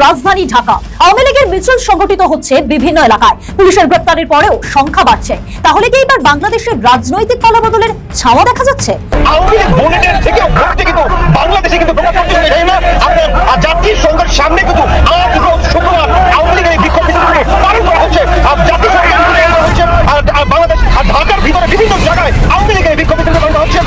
রাজধানী ঢাকা। আওয়ামী লীগের মিছিল সংগঠিত হচ্ছে বিভিন্ন এলাকায়। পুলিশের গ্রেপ্তারের পরেও সংখ্যা বাড়ছে। তাহলে কি এবার বাংলাদেশের রাজনৈতিক পালাবদলের ছাওয়া দেখা যাচ্ছে? আহ, সংঘের সামনে কিন্তু আজ রোজ শুক্রবার আওয়ামী লীগের বিক্ষোভ পালন করা হচ্ছে আর জাতীয় সংঘের আন্দোলন করা হচ্ছে আর আর বাংলাদেশ আর ঢাকার ভিতরে বিভিন্ন জায়গায় আওয়ামী লীগের এই বিক্ষোভ মিছিলগুলো পালন করা হচ্ছে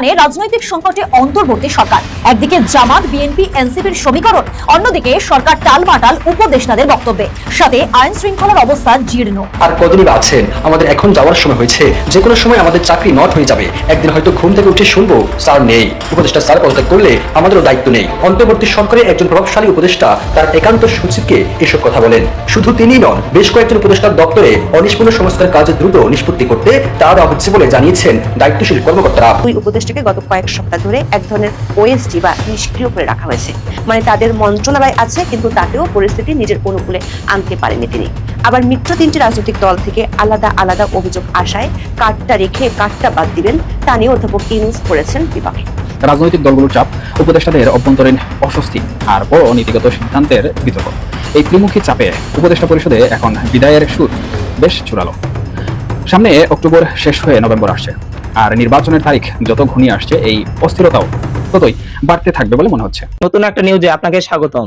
বর্তমানে রাজনৈতিক সংকটে অন্তর্বর্তী সরকার। একদিকে জামাত বিএনপি এনসিপির সমীকরণ অন্যদিকে সরকার টালমাটাল উপদেষ্টাদের বক্তব্যে। সাথে আইন শৃঙ্খলার অবস্থা জীর্ণ। আর কদিনই বা আছেন? আমাদের এখন যাওয়ার সময় হয়েছে। যে কোনো সময় আমাদের চাকরি নট হয়ে যাবে। একদিন হয়তো ঘুম থেকে উঠে শুনব স্যার নেই। উপদেষ্টা স্যার পদত্যাগ করলে আমাদেরও দায়িত্ব নেই। অন্তর্বর্তী সরকারের একজন প্রভাবশালী উপদেষ্টা তার একান্ত সচিবকে এসব কথা বলেন। শুধু তিনি নন বেশ কয়েকজন উপদেষ্টার দপ্তরে অনিষ্পন্ন সংস্কার কাজ দ্রুত নিষ্পত্তি করতে তা দেওয়া হচ্ছে বলে জানিয়েছেন দায়িত্বশীল কর্মকর্তারা। দুই উপদেষ্টাকে গত কয়েক সপ্তাহ ধরে এক ধরনের ওএসডি বা নিষ্ক্রিয় করে রাখা হয়েছে। মানে তাদের মন্ত্রণালয় আছে, কিন্তু তাতেও পরিস্থিতি নিজের অনুকূলে আনতে পারেনি তিনি। আবার মিত্র তিনটি রাজনৈতিক দল থেকে আলাদা আলাদা অভিযোগ আসায় কাঠটা রেখে কাঠটা বাদ দিবেন, তা নিয়ে অধ্যাপক ইউনুস করেছেন বিভাগে রাজনৈতিক দলগুলোর চাপ, উপদেষ্টাদের অভ্যন্তরীণ অস্বস্তি আর বড় নীতিগত সিদ্ধান্তের বিতর্ক। এই ত্রিমুখী চাপে উপদেষ্টা পরিষদে এখন বিদায়ের সুর বেশ চূড়ালো। সামনে অক্টোবর শেষ হয়ে নভেম্বর আসছে। আর নির্বাচনের তারিখ যত ঘনিয়ে আসছে, এই অস্থিরতাও ততই বাড়তে থাকবে বলে মনে হচ্ছে। নতুন একটা নিউজে আপনাকে স্বাগতম।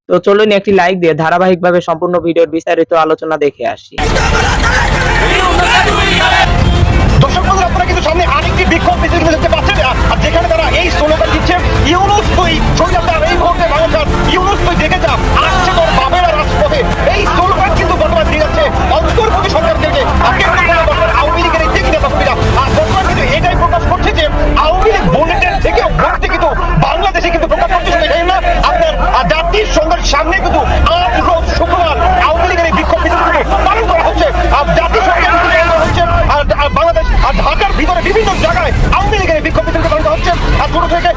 তো চলুন একটি লাইক দিয়ে ধারাবাহিকভাবে সম্পূর্ণ ভিডিওর বিস্তারিত আলোচনা দেখে আসি। আর তারা এই দিচ্ছে এই কিন্তু সরকার থেকে। সামনে কিন্তু আজ রোজ শুক্রবার আওয়ামী লীগের এই বিক্ষোভ মিছিলগুলো পালন করা হচ্ছে। আর জাতীয় সংঘের হচ্ছে। আর বাংলাদেশ আর ঢাকার ভিতরে বিভিন্ন জায়গায় আওয়ামী লীগের এই বিক্ষোভ মিছিল পালন করা হচ্ছে। আর ছোট থেকে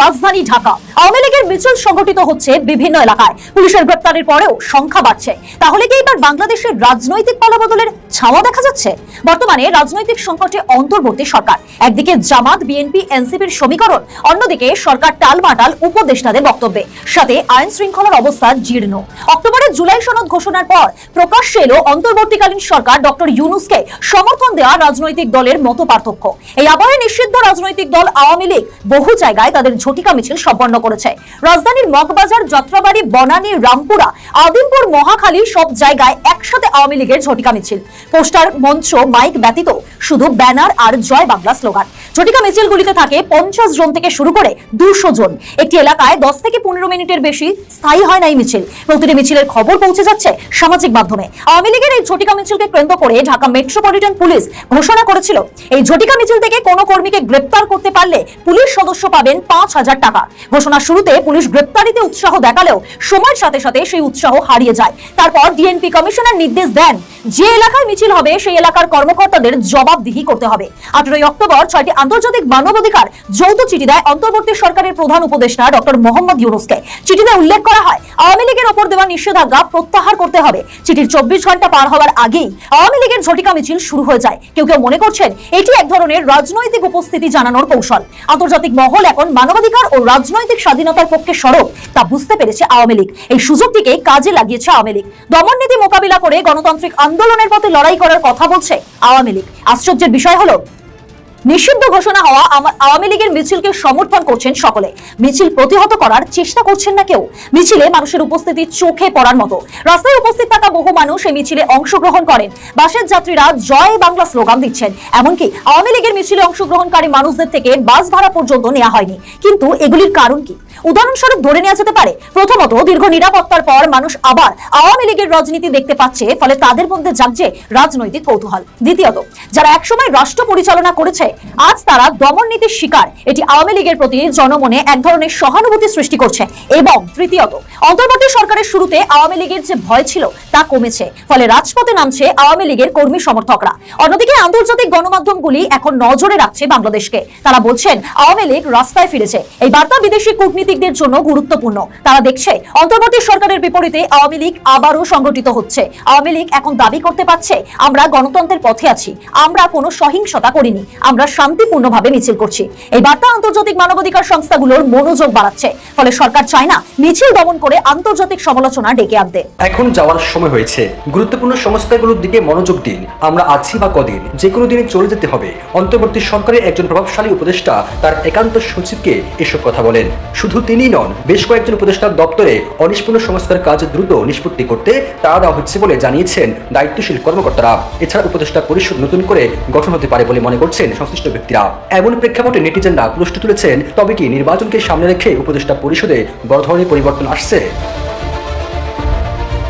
রাজধানী ঢাকা। আওয়ামী লীগের মিছিল সংগঠিত হচ্ছে বিভিন্ন এলাকায়। পুলিশের গ্রেপ্তারের পরেও সংখ্যা বাড়ছে। তাহলে কি এবার বাংলাদেশের রাজনৈতিক পালাবদলের ছাওয়া দেখা যাচ্ছে? বর্তমানে রাজনৈতিক সংকটে অন্তর্বর্তী সরকার। একদিকে জামাত বিএনপি এনসিপির সমীকরণ, অন্যদিকে সরকার টালমাটাল উপদেষ্টাদের বক্তব্যে। সাথে আইন শৃঙ্খলার অবস্থা জীর্ণ। অক্টোবরে জুলাই সনদ ঘোষণার পর প্রকাশ্যে এলো অন্তর্বর্তীকালীন সরকার ডক্টর ইউনুসকে সমর্থন দেওয়া রাজনৈতিক দলের মতো পার্থক্য এই আবহে নিষিদ্ধ রাজনৈতিক দল আওয়ামী লীগ বহু জায়গায় তাদের ঝটিকা মিছিল সম্পন্ন করেছে। রাজধানীর মগবাজার, যাত্রাবাড়ি, বনানী, রামপুরা, আদিমপুর, মহাখালী সব জায়গায় একসাথে আওয়ামী লীগের ঝটিকা মিছিল। পোস্টার, মঞ্চ, মাইক ব্যতীত শুধু ব্যানার আর জয় বাংলা স্লোগান। ঝটিকা মিছিলগুলিতে থাকে পঞ্চাশ জন থেকে শুরু করে দুশো জন। একটি এলাকায় দশ থেকে পনেরো মিনিটের বেশি স্থায়ী হয় না এই মিছিল। প্রতিটি মিছিলের খবর পৌঁছে যাচ্ছে সামাজিক মাধ্যমে। আওয়ামী লীগের এই ঝটিকা মিছিলকে কেন্দ্র করে ঢাকা মেট্রোপলিটন পুলিশ ঘোষণা করেছিল। এই ঝটিকা মিছিল থেকে কোনো কর্মীকে গ্রেপ্তার করতে পারলে পুলিশ সদস্য পাবেন পাঁচ হাজার টাকা। ঘোষণার শুরুতে পুলিশ গ্রেপ্তারিতে উৎসাহ দেখালেও সময়ের সাথে সাথে সেই উৎসাহ হারিয়ে যায়। তারপর ডিএনপি কমিশনার নির্দেশ দেন, যে এলাকায় মিছিল হবে, সেই এলাকার কর্মকর্তাদের জবাবদিহি করতে হবে। আঠারোই অক্টোবর ছয়টি আন্তর্জাতিক মানবাধিকার যৌথ চিঠি দেয় অন্তর্বর্তী সরকারের প্রধান উপদেষ্টা ডক্টর মোহাম্মদ ইউনুসকে। চিঠিতে উল্লেখ করা হয়, আওয়ামী লীগের ওপর দেওয়া নিষেধাজ্ঞা প্রত্যাহার করতে হবে। চিঠির চব্বিশ ঘণ্টা পার হওয়ার আগেই আওয়ামী লীগের ঝটিকা মিছিল শুরু হয়ে যায়। কেউ কেউ মনে করছেন, এটি এক ধরনের রাজনৈতিক উপস্থিতি জানানোর কৌশল। আন্তর্জাতিক মহল এখন মানবাধিকার ও রাজনৈতিক স্বাধীনতার পক্ষে সরব, তা বুঝতে পেরেছে আওয়ামী লীগ। এই সুযোগটিকে কাজে লাগিয়েছে আওয়ামী লীগ। দমন নীতি মোকাবিলা করে গণতান্ত্রিক আন্দোলনের পথে লড়াই করার কথা বলছে আওয়ামী লীগ। আশ্চর্যের বিষয় হলো নিষিদ্ধ ঘোষণা হওয়া আওয়ামী লীগের মিছিলকে সমর্থন করছেন সকলে। মিছিল প্রতিহত করার চেষ্টা করছেন না কেউ। মিছিলে মানুষের উপস্থিতি চোখে পড়ার মতো। রাস্তায় উপস্থিত থাকা বহু মানুষ এই মিছিলে অংশগ্রহণ করেন। বাসের যাত্রীরা জয় বাংলা স্লোগান দিচ্ছেন। এমনকি আওয়ামী লীগের মিছিলে অংশগ্রহণকারী মানুষদের থেকে বাস ভাড়া পর্যন্ত নেওয়া হয়নি। কিন্তু এগুলির কারণ কি? উদাহরণস্বরূপ ধরে নেওয়া যেতে পারে, প্রথমত দীর্ঘ নিরাপত্তার পর মানুষ আবার আওয়ামী লীগের রাজনীতি দেখতে পাচ্ছে, ফলে তাদের মধ্যে জাগছে রাজনৈতিক কৌতূহল। দ্বিতীয়ত, যারা একসময় রাষ্ট্র পরিচালনা করেছে আজ তারা দমন নীতির শিকার। এটি আওয়ামী লীগের প্রতি জনমনে এক ধরনের সহানুভূতি সৃষ্টি করছে এবং তৃতীয়ত, অন্তর্বর্তী সরকারের শুরুতে আওয়ামী লীগের যে ভয় ছিল তা কমেছে, ফলে রাজপথে নামছে আওয়ামী লীগের কর্মী সমর্থকরা। অন্যদিকে আন্তর্জাতিক গণমাধ্যমগুলি এখন নজরে রাখছে বাংলাদেশকে। তারা বলছেন, আওয়ামী লীগ রাস্তায় ফিরেছে। এই বার্তা বিদেশি কূটনীতিকদের জন্য গুরুত্বপূর্ণ। তারা দেখছে, অন্তর্বর্তী সরকারের বিপরীতে আওয়ামী লীগ আবারও সংগঠিত হচ্ছে। আওয়ামী লীগ এখন দাবি করতে পারছে, আমরা গণতন্ত্রের পথে আছি। আমরা কোনো সহিংসতা করিনি। আমরা শান্তিপূর্ণভাবে মিছিল করছি। এই বার্তা আন্তর্জাতিক মানবাধিকার সংস্থাগুলোর মনোযোগ বাড়াচ্ছে। ফলে সরকার চায় না মিছিল দমন করে আন্তর্জাতিক সমালোচনা ডেকে আনতে। এখন যাওয়ার সময় হয়েছে। গুরুত্বপূর্ণ সংস্থাগুলোর দিকে মনোযোগ দিন। আমরা আছি বা কদিন? যে কোনো দিনে চলে যেতে হবে। অন্তর্বর্তী সরকারের একজন প্রভাবশালী উপদেষ্টা তার একান্ত সচিবকে এসব কথা বলেন। শুধু তিনি নন, বেশ কয়েকজন উপদেষ্টার দপ্তরে অনিষ্পূর্ণ সংস্কার কাজ দ্রুত নিষ্পত্তি করতে তাড়া দেওয়া হচ্ছে বলে জানিয়েছেন দায়িত্বশীল কর্মকর্তারা। এছাড়া উপদেষ্টা পরিষদ নতুন করে গঠন হতে পারে বলে মনে করছেন সংশ্লিষ্ট ব্যক্তিরা। এমন প্রেক্ষাপটে নেটিজেনরা প্রশ্ন তুলেছেন, তবে কি নির্বাচনকে সামনে রেখে উপদেষ্টা পরিষদে বড় ধরনের পরিবর্তন আসছে?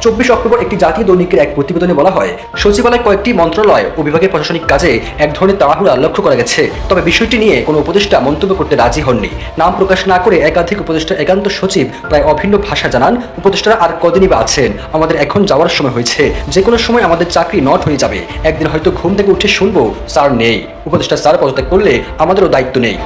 চব্বিশ অক্টোবর একটি জাতীয় দৈনিকের এক প্রতিবেদনে বলা হয়, সচিবালয় কয়েকটি মন্ত্রণালয় ও বিভাগের প্রশাসনিক কাজে এক ধরনের তাড়াহুড়া লক্ষ্য করা গেছে। তবে বিষয়টি নিয়ে কোনো উপদেষ্টা মন্তব্য করতে রাজি হননি। নাম প্রকাশ না করে একাধিক উপদেষ্টা, একান্ত সচিব প্রায় অভিন্ন ভাষা জানান, উপদেষ্টারা আর কদিনই বা আছেন। আমাদের এখন যাওয়ার সময় হয়েছে। যে কোনো সময় আমাদের চাকরি নট হয়ে যাবে। একদিন হয়তো ঘুম থেকে উঠে শুনব, স্যার নেই। উপদেষ্টা, স্যার পদত্যাগ করলে আমাদেরও দায়িত্ব নেই।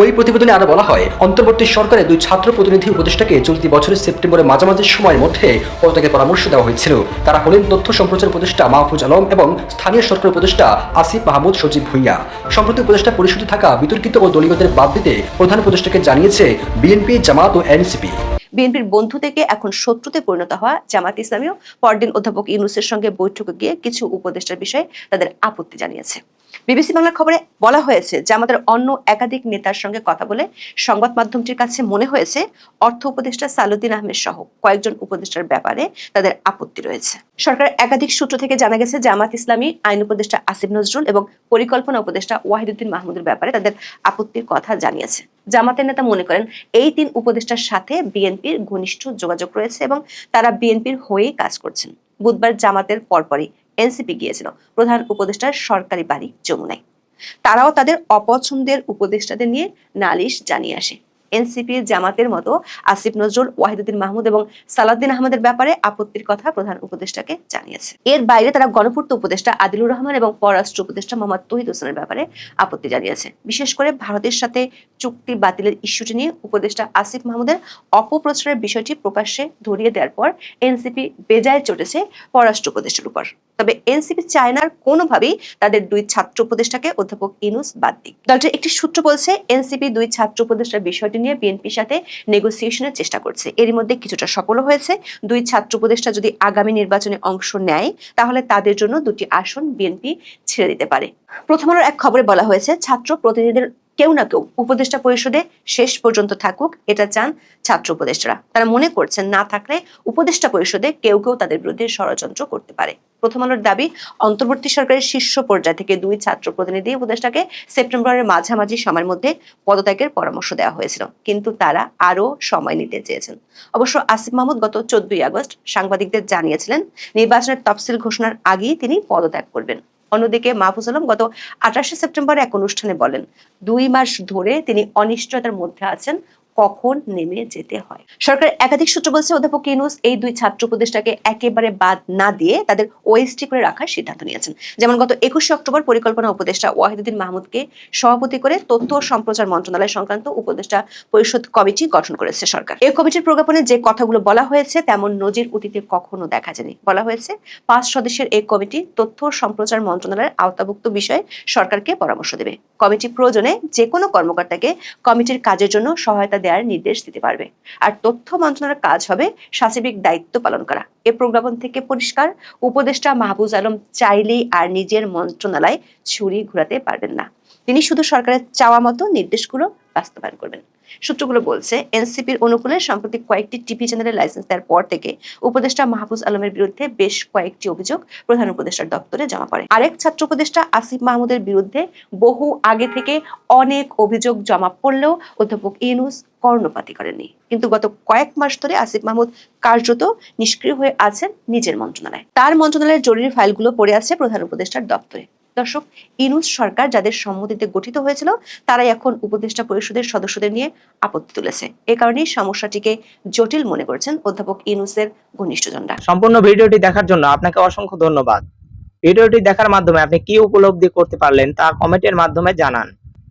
ওই প্রতিবেদনে আরও বলা হয়, অন্তর্বর্তী সরকারের দুই ছাত্র প্রতিনিধি উপদেষ্টাকে চলতি বছরের সেপ্টেম্বরের মাঝামাঝি সময়ের মধ্যে পদত্যাগের পরামর্শ দেওয়া হয়েছিল। তারা হলেন তথ্য সম্প্রচার উপদেষ্টা মাহফুজ আলম এবং স্থানীয় সরকার উপদেষ্টা আসিফ মাহমুদ সজীব ভুইয়া। সম্প্রতি উপদেষ্টা পরিষদে থাকা বিতর্কিত ও দলীয়দের বাদ দিতে প্রধান উপদেষ্টাকে জানিয়েছে বিএনপি, জামাত ও এনসিপি। বিএনপির বন্ধু থেকে এখন শত্রুতে পরিণত হওয়া জামাত ইসলামীও পরদিন অধ্যাপক ইউনুসের সঙ্গে বৈঠকে গিয়ে কিছু উপদেষ্টার বিষয়ে তাদের আপত্তি জানিয়েছে। বিবিসি বাংলার খবরে বলা হয়েছে যে আমাদের অন্য একাধিক নেতার সঙ্গে কথা বলে সংবাদ মাধ্যমটির কাছে মনে হয়েছে অর্থ উপদেষ্টা সালুদ্দিন আহমেদ সহ কয়েকজন উপদেষ্টার ব্যাপারে তাদের আপত্তি রয়েছে। সরকার একাধিক সূত্র থেকে জানা গেছে জামাত ইসলামী, আইন উপদেষ্টা আসিফ নজরুল এবং পরিকল্পনা উপদেষ্টা ওয়াহিদুদ্দিন মাহমুদের ব্যাপারে তাদের আপত্তির কথা জানিয়েছে। জামাতের নেতা মনে করেন এই তিন উপদেষ্টার সাথে বিএনপির ঘনিষ্ঠ যোগাযোগ রয়েছে এবং তারা বিএনপির হয়েই কাজ করছেন। বুধবার জামাতের পরপরই এনসিপি গিয়েছিল, প্রধান উপদেষ্টার সরকারি বাড়ি, যমুনায়। তারাও তাদের অপছন্দের উপদেষ্টাদের নিয়ে নালিশ জানিয়ে আসে। এনসিপি জামাতের মতো আসিফ নজরুল, ওয়াহিদুদ্দিন মাহমুদ এবং সালাউদ্দিন আহমদের ব্যাপারে আপত্তির কথা প্রধান উপদেষ্টাকে জানিয়েছে। এর বাইরে তারা গণপূর্ত উপদেষ্টা আদিলুর রহমান এবং পররাষ্ট্র উপদেষ্টা মোহাম্মদ তহিদ হোসেনের ব্যাপারে আপত্তি জানিয়েছে। বিশেষ করে ভারতের সাথে চুক্তি বাতিলের ইস্যুটি নিয়ে উপদেষ্টা আসিফ মাহমুদের অপপ্রচারের বিষয়টি প্রকাশ্যে ধরিয়ে দেওয়ার পর এনসিপি বেজায় চটেছে পররাষ্ট্র উপদেষ্টার উপর। তবে এনসিপি চায়নার কোনোভাবেই তাদের দুই ছাত্র উপদেষ্টাকে অধ্যাপক ইনুস বাদ দিক। দলটির একটি সূত্র বলছে, এনসিপি দুই ছাত্র উপদেষ্টার বিষয়টি নিয়ে বিএনপির সাথে নেগোসিয়েশনের চেষ্টা করছে। এর মধ্যে কিছুটা সফল হয়েছে। দুই ছাত্র উপদেষ্টা যদি আগামী নির্বাচনে অংশ নেয়, তাহলে তাদের জন্য দুটি আসন বিএনপি ছেড়ে দিতে পারে। প্রথম আলোর এক খবরে বলা হয়েছে, ছাত্র প্রতিনিধিদের কেউ না কেউ উপদেষ্টা পরিষদে শেষ পর্যন্ত থাকুক, এটা চান ছাত্র উপদেষ্টারা। তারা মনে করছেন না থাকলে উপদেষ্টা পরিষদে কেউ কেউ তাদের বিরুদ্ধে ষড়যন্ত্র করতে পারে। প্রথম আলোর দাবি, অন্তর্বর্তী সরকারের শীর্ষ পর্যায় থেকে দুই ছাত্র প্রতিনিধি উপদেষ্টাকে সেপ্টেম্বরের মাঝামাঝি সময়ের মধ্যে পদত্যাগের পরামর্শ দেওয়া হয়েছিল। কিন্তু তারা আরও সময় নিতে চেয়েছেন। অবশ্য আসিফ মাহমুদ গত চোদ্দই আগস্ট সাংবাদিকদের জানিয়েছিলেন, নির্বাচনের তফসিল ঘোষণার আগেই তিনি পদত্যাগ করবেন। অন্যদিকে মাহফুজ আলম গত আঠাশে সেপ্টেম্বর এক অনুষ্ঠানে বলেন, দুই মাস ধরে তিনি অনিশ্চয়তার মধ্যে আছেন কখন নেমে যেতে হয়। সরকার একাধিক সূত্র বলছে, অধ্যাপক ইউনুস এই দুই ছাত্র উপদেষ্টাকে একেবারে বাদ না দিয়ে তাদের ওএসটি করে রাখার সিদ্ধান্ত নিয়েছেন। যেমন গত একুশে অক্টোবর পরিকল্পনা উপদেষ্টা ওয়াহিদুদ্দিন মাহমুদকে সভাপতি করে তথ্য ও সম্প্রচার মন্ত্রণালয় সংক্রান্ত উপদেষ্টা পরিষদ কমিটি গঠন করেছে সরকার। এই কমিটির প্রজ্ঞাপনে যে কথাগুলো বলা হয়েছে তেমন নজির অতীতে কখনো দেখা যায়নি। বলা হয়েছে, পাঁচ সদস্যের এই কমিটি তথ্য ও সম্প্রচার মন্ত্রণালয়ের আওতাভুক্ত বিষয়ে সরকারকে পরামর্শ দেবে। কমিটি প্রয়োজনে যে কোনো কর্মকর্তাকে কমিটির কাজের জন্য সহায়তা দেওয়ার নির্দেশ দিতে পারবে। আর তথ্য মন্ত্রণালয়ের কাজ হবে সাচিবিক দায়িত্ব পালন করা। এ প্রজ্ঞাপন থেকে পরিষ্কার, উপদেষ্টা মাহবুজ আলম চাইলেই আর নিজের মন্ত্রণালয় ছুরি ঘুরাতে পারবেন না। তিনি শুধু সরকারের চাওয়া মতো নির্দেশগুলো বাস্তবায়ন করবেন। সূত্রগুলো বলছে, এনসিপির অনুকূলে সম্প্রতি কয়েকটি টিভি চ্যানেলের লাইসেন্স দেওয়ার পর থেকে উপদেষ্টা মাহফুজ আলমের বিরুদ্ধে বেশ কয়েকটি অভিযোগ প্রধান উপদেষ্টার দপ্তরে জমা পড়ে। আরেক ছাত্র উপদেষ্টা আসিফ মাহমুদের বিরুদ্ধে বহু আগে থেকে অনেক অভিযোগ জমা পড়লেও অধ্যাপক ইউনুস কর্ণপাতি করেননি। কিন্তু গত কয়েক মাস ধরে আসিফ মাহমুদ কার্যত নিষ্ক্রিয় হয়ে আছেন নিজের মন্ত্রণালয়ে। তার মন্ত্রণালয়ের জরুরি ফাইলগুলো পড়ে আছে প্রধান উপদেষ্টার দপ্তরে। দর্শক, ইনুস সরকার যাদের সম্মতিতে গঠিত হয়েছিল, তারাই এখন উপদেষ্টা পরিষদের সদস্যদের নিয়ে আপত্তি তুলেছে। এ কারণেই সমস্যাটিকে জটিল মনে করছেন অধ্যাপক ইনুসের ঘনিষ্ঠজনরা। সম্পূর্ণ ভিডিওটি দেখার জন্য আপনাকে অসংখ্য ধন্যবাদ। ভিডিওটি দেখার মাধ্যমে আপনি কি উপলব্ধি করতে পারলেন তা কমেন্টের মাধ্যমে জানান।